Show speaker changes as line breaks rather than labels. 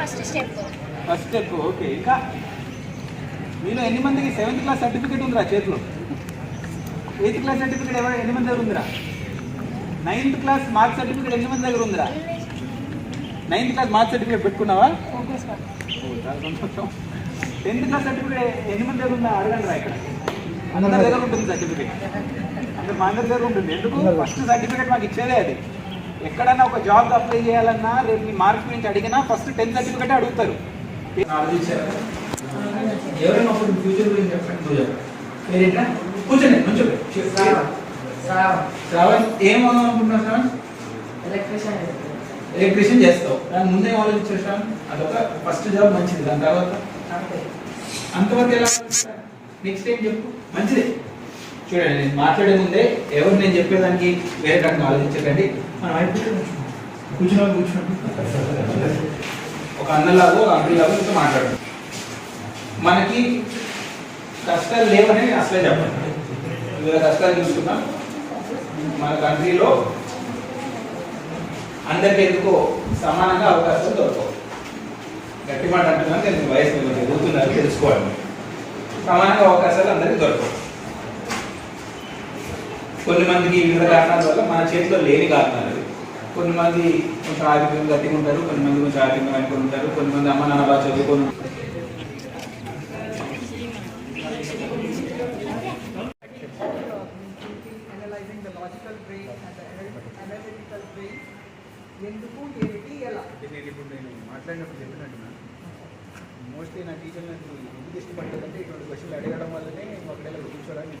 First step
first step okay ఇంకా మీలో ఎన్ని మందికి సెవెంత్ క్లాస్ సర్టిఫికేట్ ఉందిరా చేతిలో? ఎయిత్ క్లాస్ సర్టిఫికేట్ ఎవరు? ఎన్ని మంది దగ్గర ఉందిరా? నైన్త్ క్లాస్ మార్క్స్ సర్టిఫికేట్ ఎన్ని మంది దగ్గర ఉందిరా? నైన్త్ క్లాస్ మార్క్స్ సర్టిఫికేట్ పెట్టుకున్నావా? టెన్త్ క్లాస్ సర్టిఫికేట్ ఎన్ని మంది దగ్గర ఉందా? అడగండి రా ఇక్కడ. అందరి దగ్గర ఉంటుంది సర్టిఫికేట్ అంటే మా అందరి దగ్గర ఉంటుంది. ఎందుకు? ఫస్ట్ సర్టిఫికేట్ మాకు ఇచ్చేదే అది. ఎక్కడన్నా ఒక జాబ్ అప్లై చేయాలన్నా రేపు మీ మార్క్స్ గురించి అడిగినా ఫస్ట్ టెన్త్ సర్టిఫికేట్ అడుగుతారు. ఎవరైనా ఫ్యూచర్ గురించి చెప్పండి నువ్వు చెప్పు పేరేంటా? కూర్చోండి కొంచెం శ్రావణ్. అనుకుంటున్నావు శ్రావణ్
ఎలక్ట్రీషియన్
ఎలక్ట్రీషియన్ చేస్తావు. దాని ముందే శ్రావణ్? అదొక ఫస్ట్ జాబ్ మంచిది. దాని తర్వాత? అంతవరకు ఎలా నెక్స్ట్ ఏం చెప్పు? మంచిది. చూడండి నేను మాట్లాడే ముందే ఎవరు నేను చెప్పేదానికి వేరే రకంగా ఆలోచించకండి. మనం అయిపోయి కూర్చున్నా కూర్చున్నాం. ఒక అన్నలాగో ఒక అంకుల్లాగో ఇంకా మాట్లాడు మనకి కష్టాలు లేవని అసలే చెప్పండి వివిధ కష్టాలు చూసుకున్నాం మన కంట్రీలో అందరికీ ఎందుకో సమానంగా అవకాశాలు దొరకవు. గట్టి మాట అంటున్నాను నేను వయసు మీద తెలుసుకోవాలి. సమానంగా అవకాశాలు అందరికీ దొరకవు. కొన్ని మందికి వివిధ కారణాల వల్ల మన చేతిలో లేని కారణాలు. కొన్ని మంది కొంచెం ఆర్థికంగా గట్టిగా ఉంటారు కొన్ని మంది కొంచెం ఆర్థికంగా వెనుకొని ఉంటారు కొన్ని మంది అమ్మ నాన్న బాగా చదువుకొని
ఎందుకు ఏమిటి ఎలా
నేను ఇప్పుడు నేను మాట్లాడినప్పుడు చెప్పినట్టు మోస్ట్లీ నా టీచర్ నాకు ఎందుకు ఇష్టపడలేదంటే ఇటువంటి క్వశ్చన్లు అడగడం వల్లనే ఒకవేళ కూర్చోడానికి